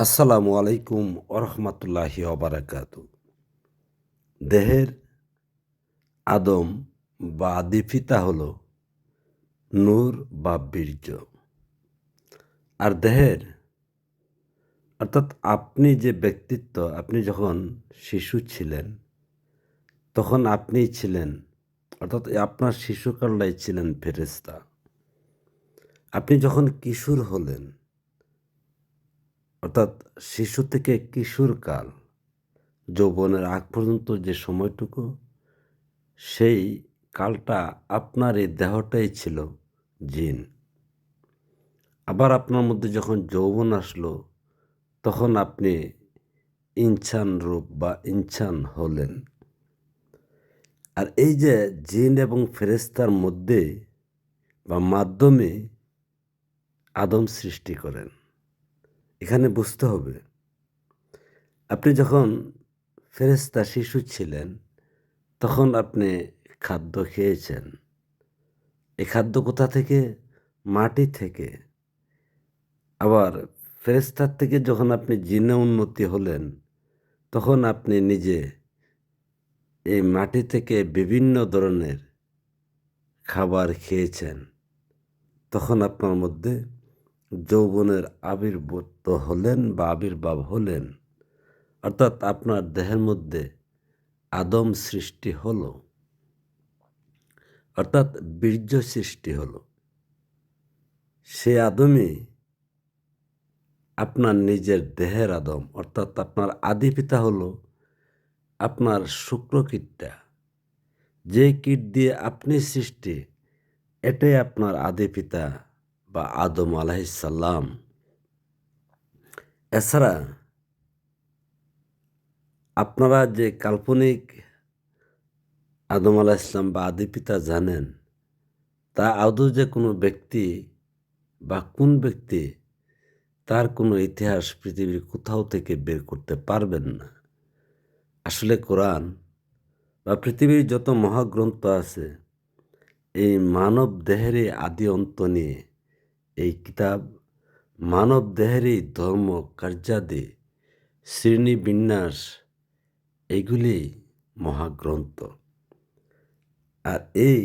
আসসালামু আলাইকুম ওরহমতুল্লাহি অবরাকাত দেহের আদম বা আদিপিতা হল নূর বা বীর্য। আর দেহের, অর্থাৎ আপনি যে ব্যক্তিত্ব, আপনি যখন শিশু ছিলেন, তখন আপনিই ছিলেন, অর্থাৎ আপনার শিশুকালটাই ছিলেন ফেরেস্তা আপনি যখন কিশোর হলেন অর্থাৎ শিশু থেকে কিশোর কাল, যৌবনের আগ পর্যন্ত যে সময়টুকু, সেই কালটা আপনার এই দেহটাই ছিল জিন। আবার আপনার মধ্যে যখন যৌবন আসলো, তখন আপনি ইনসান রূপ বা ইনসান হলেন। আর এই যে জিন এবং ফেরেস্তার মধ্যে বা মাধ্যমে আদম সৃষ্টি করেন। এখানে বুঝতে হবে। আপনি যখন ফেরেস্তা শিশু ছিলেন, তখন আপনি খাদ্য খেয়েছেন। এই খাদ্য কোথা থেকে? মাটি থেকে। আবার ফেরেস্তার থেকে যখন আপনি জিনে উন্নতি হলেন, তখন আপনি নিজে এই মাটি থেকে বিভিন্ন ধরনের খাবার খেয়েছেন। তখন আপনার মধ্যে যৌবনের আবির্ভূত হলেন বা আবির্ভাব হলেন। অর্থাৎ আপনার দেহের মধ্যে আদম সৃষ্টি হলো। অর্থাৎ বীর্য সৃষ্টি হলো। সে আদমই আপনার নিজের দেহের আদম, অর্থাৎ আপনার আদি পিতা হলো আপনার শুক্রকীটটা যে কীট দিয়ে আপনি সৃষ্টি, এটাই আপনার আদি পিতা। বা আদম আলাইসাল্লাম এছাড়া আপনারা যে কাল্পনিক আদম আলাহ ইসলাম বা আদি পিতা জানেন, তা আদৌ যে কোনো ব্যক্তি বা কোন ব্যক্তি তার কোনো ইতিহাস পৃথিবীর কোথাও থেকে বের করতে পারবেন না। আসলে কোরআন বা পৃথিবীর যত মহাগ্রন্থ আছে, এই মানব দেহেরই আদি অন্ত নিয়ে এই কিতাব মানব দেহেরই ধর্ম, কার্যাদি শ্রেণীবিন্যাস এগুলি মহাগ্রন্থ। আর এই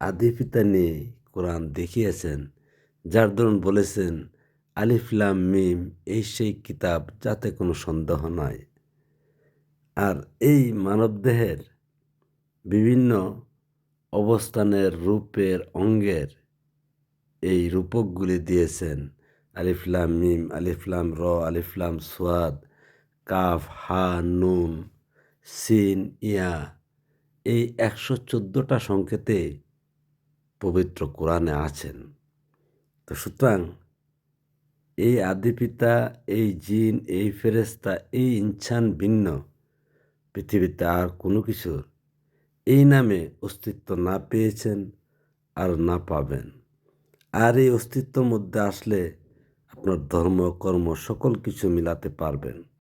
আদিপিতা নিয়ে কোরআন দেখিয়েছেন, যার ধরুন বলেছেন আলিফলাম মিম, এই সেই কিতাব যাতে কোনো সন্দেহ নয় আর এই মানবদেহের বিভিন্ন অবস্থানের, রূপের, অঙ্গের এই রূপকগুলি দিয়েছেন। আলিফলাম মিম আলিফলাম র আলিফলাম সোয়াদ, কাফ, হা, নুন, সিন, ইয়া। এই একশো চোদ্দোটা সংকেতে পবিত্র কোরআনে আছেন। তো সুতরাং এই আদিপিতা এই জিন, এই ফেরেস্তা এই ইনসান ভিন্ন। পৃথিবীতে আর কোনো কিছুর এই নামে অস্তিত্ব না পেয়েছেন আর না পাবেন। আর এই অস্তিত্ব মধ্যে আসলে আপনার ধর্ম কর্ম সকল কিছু মিলাতে পারবেন।